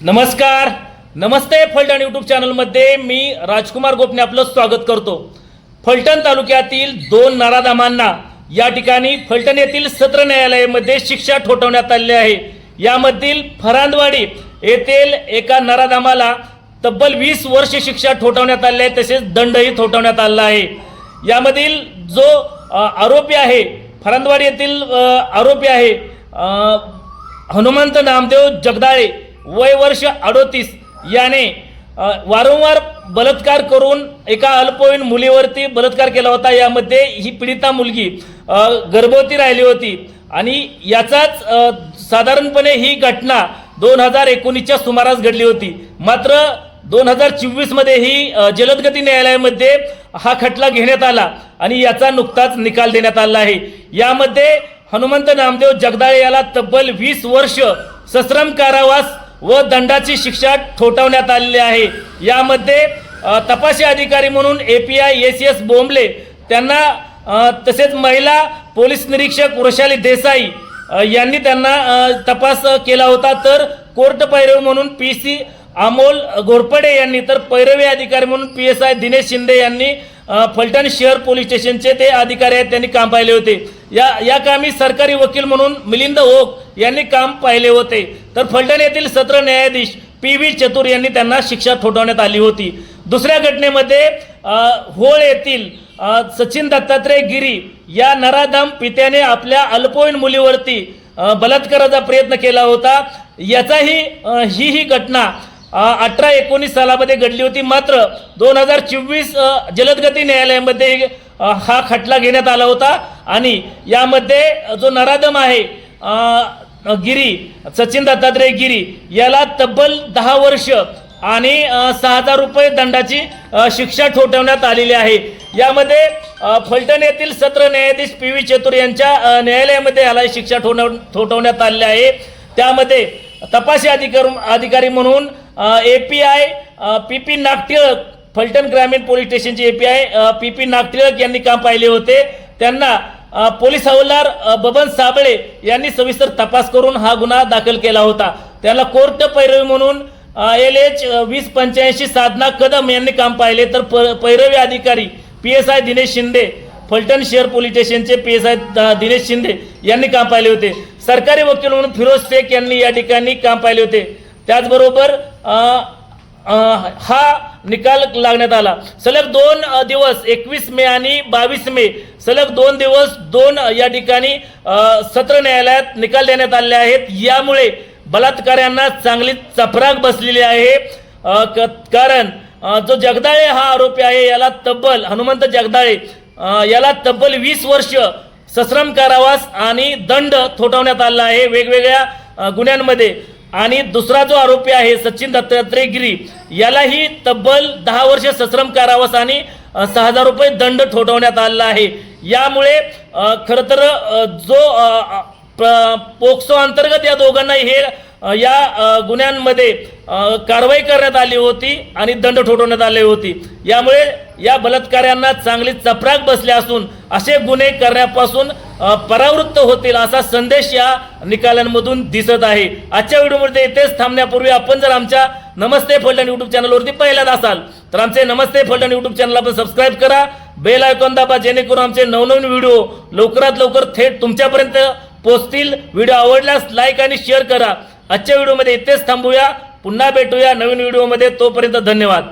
नमस्कार. नमस्ते फलटण यूट्यूब चॅनलमध्ये मी राजकुमार गोपने आपलं स्वागत करतो. फलटण तालुक्यातील दोन नराधामांना या ठिकाणी फलटण येथील सत्र न्यायालयामध्ये शिक्षा ठोठवण्यात आली आहे. यामधील फरांदवाडी येथील एका नराधामाला तब्बल वीस वर्ष शिक्षा ठोठवण्यात आली आहे तसेच दंडही ठोठवण्यात आला आहे. यामधील जो आरोपी आहे फरांदवाडी येथील आरोपी आहे हनुमंत नामदेव जगदाळे वय वर्ष अडोतीस. याने वारंवार बलात्कार करून एका अल्पवयीन मुलीवरती बलात्कार केला होता. यामध्ये ही पीडिता मुलगी गर्भवती राहिली होती. आणि याचाच साधारणपणे ही घटना दोन हजार एकोणीसच्या सुमारास घडली होती. मात्र दोन हजार चोवीसमध्ये ही जलदगती न्यायालयामध्ये हा खटला घेण्यात आला आणि याचा नुकताच निकाल देण्यात आला आहे. यामध्ये हनुमंत नामदेव जगदाळे याला तब्बल वीस वर्ष सश्रम कारावास व दंडाची शिक्षा ठोठावण्यात आलेली आहे. यामध्ये तपासी अधिकारी म्हणून A P I S S Bombale त्यांना तसेच महिला पोलीस निरीक्षक वृषाली देसाई यांनी त्यांना तपास केला होता. तर कोर्ट पैरवी म्हणून पी सी अमोल घोरपडे यांनी तर पैरवी अधिकारी म्हणून P S I Dinesh Shinde यांनी फलटण शहर पोलीस स्टेशनचे ते अधिकारी आहेत त्यांनी काम पाहिले होते. या या कामी सरकारी वकील म्हणून मिलिंद ओक यांनी काम पाहिले होते. तर फलटण येथील सत्र न्यायाधीश पी व्ही चतुर यांनी त्यांना शिक्षा ठोठावण्यात आली होती. दुसऱ्या घटनेमध्ये होळ येथील सचिन दत्तात्रय गिरी या नराधाम पित्याने आपल्या अल्पवयीन मुलीवरती बलात्काराचा प्रयत्न केला होता. याचाही ही ही घटना अठरा एकोणीस सालामध्ये घडली होती. मात्र दोन हजार चोवीस जलदगती न्यायालयामध्ये हा खटला घेण्यात आला होता. आणि यामध्ये जो नराधम आहे गिरी सचिन दत्तात्रय गिरी याला तब्बल दहा वर्ष आणि सहा हजार रुपये दंडाची शिक्षा ठोठवण्यात आलेली आहे. यामध्ये फलटण येथील सत्र न्यायाधीश पी व्ही चतुर यांच्या न्यायालयामध्ये याला शिक्षा ठोठव ठोठवण्यात आलेली आहे. त्यामध्ये तपासी अधिकार अधिकारी म्हणून A P I P P Nagtilak Phaltan ग्रामीण पोलीस स्टेशनचे A P I P P Nagtilak यांनी काम पाहिले होते. त्यांना पोलीस हवालदार बबन साबळे यांनी सविस्तर तपास करून हा गुन्हा दाखल केला होता. त्याला कोर्ट पैरवी म्हणून एल एच वीस पंच्याऐंशी साधना कदम यांनी काम पाहिले. तर प- पैरवी अधिकारी P S I Dinesh Shinde Phaltan शहर पोलीस स्टेशनचे P S I Dinesh Shinde यांनी काम पाहिले होते. सरकारी वकील म्हणून फिरोज शेख यांनी या ठिकाणी काम पाहिले होते. त्याचबरोबर हा निकाल लागण्यात आला. सलग दोन दिवस एकवीस मे आणि बावीस मे सलग दोन दिवस दोन या ठिकाणी सत्र न्यायालयात निकाल देण्यात आले आहेत. यामुळे बलात्काऱ्यांना चांगली चपराक बसलेली आहे. क- कारण जो जगदाळे हा आरोपी आहे याला तब्बल हनुमंत जगदाळे याला तब्बल वीस वर्ष सश्रम कारावास आणि दंड थोटवण्यात आला आहे. वेगवेगळ्या गुन्ह्यांमध्ये. आणि दुसरा जो आरोपी आहे सचिन दत्तात्रय गिरी यालाही तब्बल दहा वर्ष सश्रम कारावास आणि सहा हजार रुपये दंड ठोठवण्यात आलेला आहे. यामुळे खरं तर जो प- पोक्सो अंतर्गत या दोघांना हे या गुन्ह्यांमध्ये कारवाई करण्यात आली होती आणि दंड ठोठवण्यात आली होती. यामुळे या बलात्काऱ्यांना चांगली चपराक बसले असून असे गुन्हे करण्यापासून परावृत्त होतील असा संदेश या निकालांमधून दिसत आहे. आजच्या व्हिडिओमध्ये इथेच थांबण्यापूर्वी आपण जर आमच्या नमस्ते फलटण यूट्यूब चॅनलवरती पहिल्यांदा असाल तर आमचे नमस्ते फलटण यूट्यूब चॅनल आपण सबस्क्राईब करा. बेल आयकॉन दाबा जेणेकरून आमचे नवनवीन व्हिडिओ लवकरात लवकर थेट तुमच्यापर्यंत पोचतील व्हिडिओ आवडल्यास लाईक आणि शेअर करा. आजच्या व्हिडिओमध्ये इथेच थांबूया. पुन्हा भेटूया नवीन व्हिडिओमध्ये. तोपर्यंत धन्यवाद.